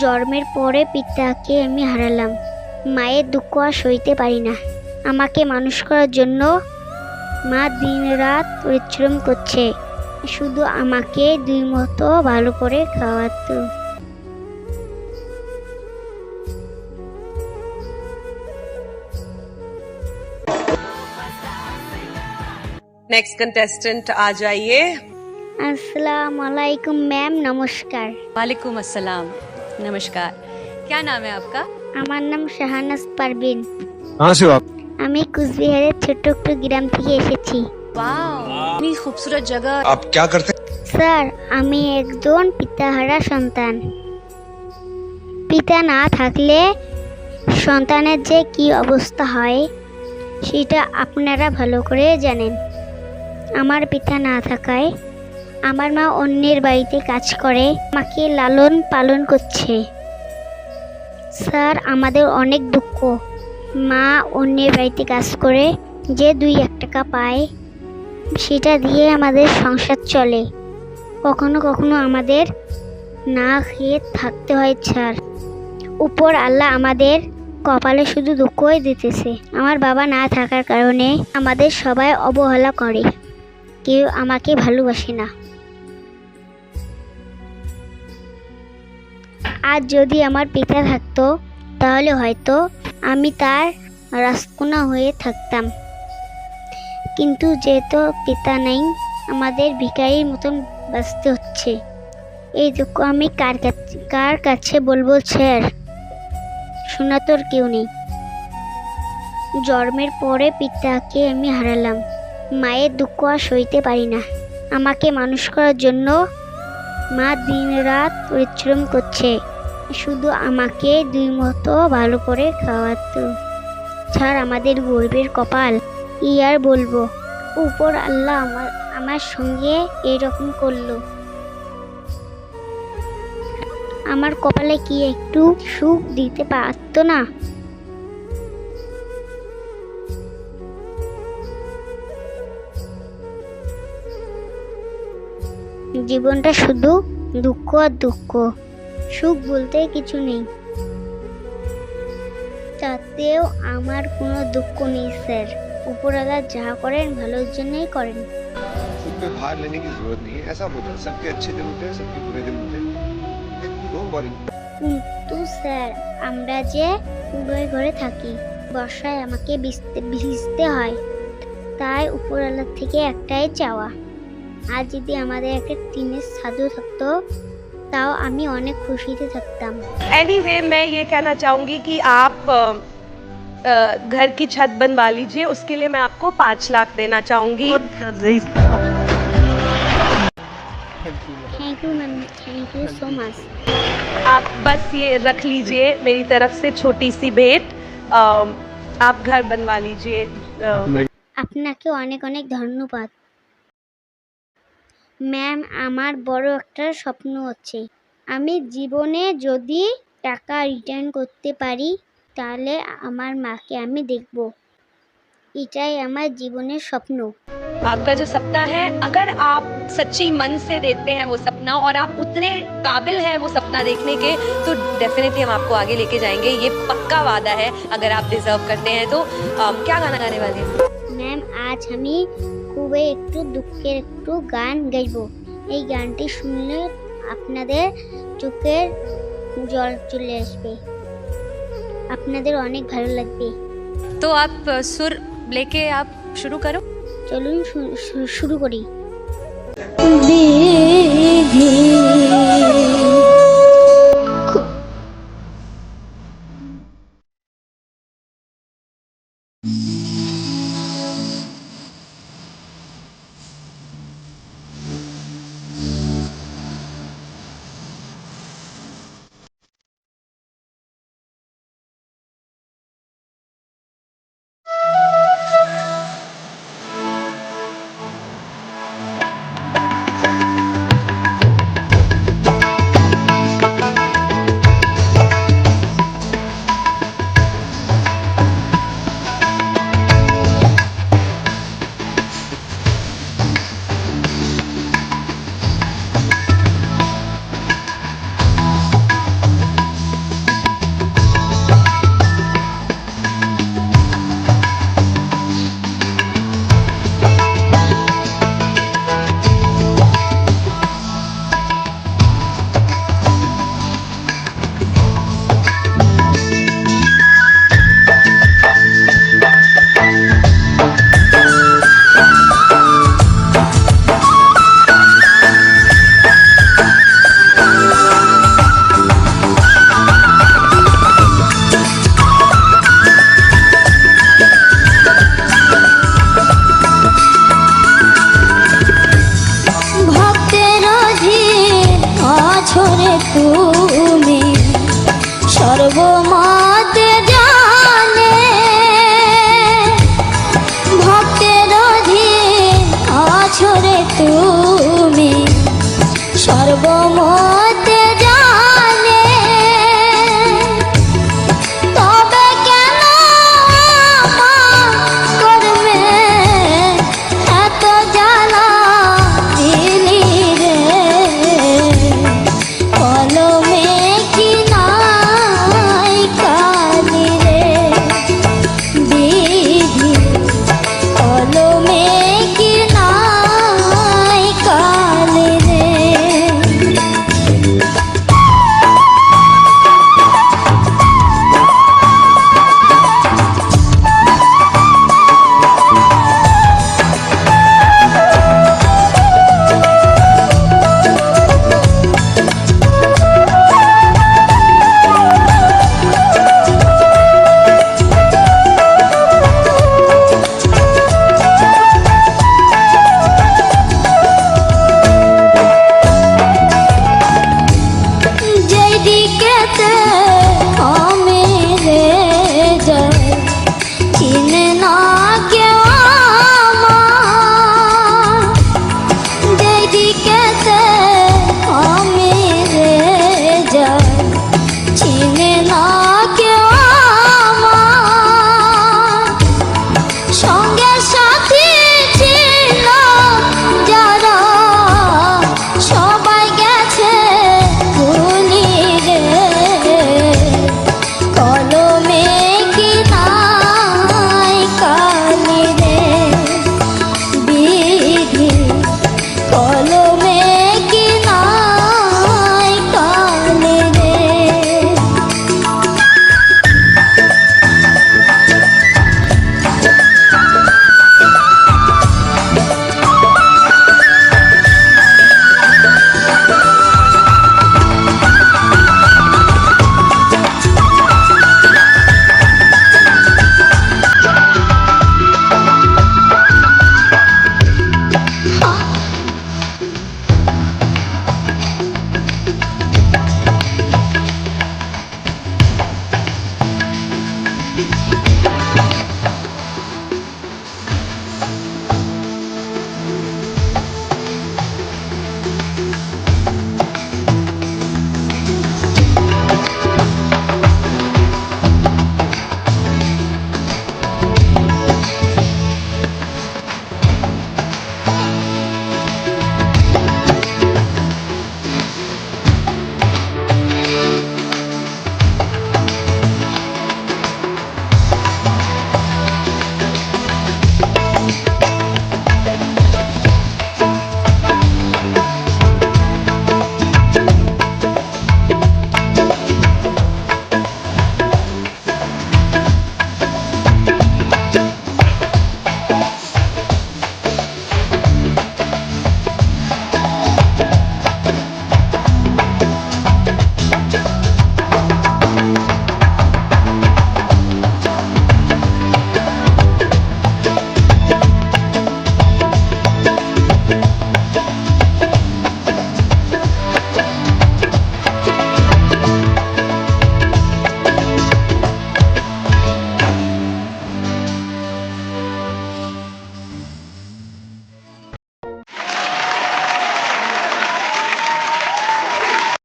জন্মের পরে পিতাকে আমি হারালাম মায়ের দুঃখ আর সইতে পারি না আমাকে মানুষ করার জন্য মা দিনরাত পরিশ্রম করছে শুধু আমাকে দুই মতো ভালো করে খাওয়াতো नेक्स्ट कंटेस्टेंट आ जाइए আসসালামু আলাইকুম ম্যাম নমস্কার वालेकुम अस्सलाम नमस्कार क्या नाम है आपका আমার নাম শাহানাজ পারবিন कहाँ से हो आप আমি কুচবিহারের ছোট্ট একটু গ্রাম থেকে এসেছি वाह इतनी खूबसूरत जगह आप क्या करते हैं স্যার আমি একজন পিতাহারা সন্তান পিতা না থাকলে সন্তানের যে কি অবস্থা হয় সেটা আপনারা ভালো করে জানেন আমার পিতা না থাকায় আমার মা অন্যের বাড়িতে কাজ করে মাকে লালন পালন করছে। স্যার, আমাদের অনেক দুঃখ। মা অন্যের বাড়িতে কাজ করে, যে দুই এক টাকা পায়, সেটা দিয়ে আমাদের সংসার চলে। কখনো কখনো আমাদের না খেয়ে থাকতে হয়, স্যার। উপর আল্লাহ আমাদের কপালে শুধু দুঃখই দিতেছে। আমার বাবা না থাকার কারণে আমাদের সবাই অবহেলা করে। কেউ আমাকে ভালোবাসে না। আজ যদি আমার পিতা থাকতো, তাহলে হয়তো আমি তার রাজকুনা হয়ে থাকতাম। কিন্তু যেহেতু পিতা নেই, আমাদের ভিখারির মতন বাঁচতে হচ্ছে। এই দুঃখ আমি কার কাছে কার কাছে বলব, স্যার? শোনা তোর কেউ নেই। জন্মের পরে পিতাকে আমি হারালাম। মায়ের দুঃখ আর সইতে পারি না। আমাকে মানুষ করার জন্য মা দিনরাত পরিশ্রম করছে। শুধু আমাকে দুই মতো ভালো করে খাওয়াতো। ছাড় আমাদের গর্বের কপাল ই আর বলব? উপর আল্লাহ আমার আমার সঙ্গে এরকম করল। আমার কপালে কি একটু সুখ দিতে পারতো না? জীবনটা শুধু দুঃখ আর দুঃখ। সুখ বলতে কিছু নেই তাতেও আমার কোনো দুঃখ নেই স্যার উপরওয়ালা যা করেন ভালোর জন্যই করেন खुद पे भार लेने की जरूरत नहीं है ऐसा होता है सबके अच्छे दिन होते हैं सबके बुरे दिन होते हैं डोंट वरी কিন্তু স্যার আমরা যে কুড়োয় ঘরে থাকি বর্ষায় আমাকে ভিজতে ভিজতে হয় তাই উপরওয়ালার থেকে একটাই চাওয়া আর যদি আমাদের একটা টিনের সাধু থাকতো তাও আমি অনেক খুশিতে থাকতাম एनीवे मैं ये कहना चाहूंगी कि आप अ, अ, घर की छत बनवा लीजिए उसके लिए मैं आपको पाँच लाख देना चाहूंगी thank you ma'am thank you so much आप बस ये रख लीजिए मेरी तरफ से छोटी सी भेंट अ, आप घर बनवा लीजिए अ, আপনাকে অনেক অনেক ধন্যবাদ ম্যাম আমার বড় একটা স্বপ্ন আছে আমি জীবনে যদি টাকা রিটার্ন করতে পারি তাহলে আমার মাকে আমি দেখব এটাই আমার জীবনের স্বপ্ন आपका जो सपना है अगर आप सच्ची मन से देते हैं वो सपना और आप उतने काबिल हैं वो सपना देखने के तो डेफिनेटली हम आपको आगे लेके जाएंगे ये पक्का वादा है अगर आप डिजर्व करते हैं तो अम, क्या गाना गाने वाले हैं ম্যাম আজ আমি খুবই একটু দুঃখের একটু গান গাইব। এই গানটি শুনলে আপনাদের চোখের জল চলে আসবে। আপনাদের অনেক ভালো লাগবে। তো আপ সুর লেকে আপ শুরু করো। চলুন শুরু করি। সর্বমত பிடிக்கத்தே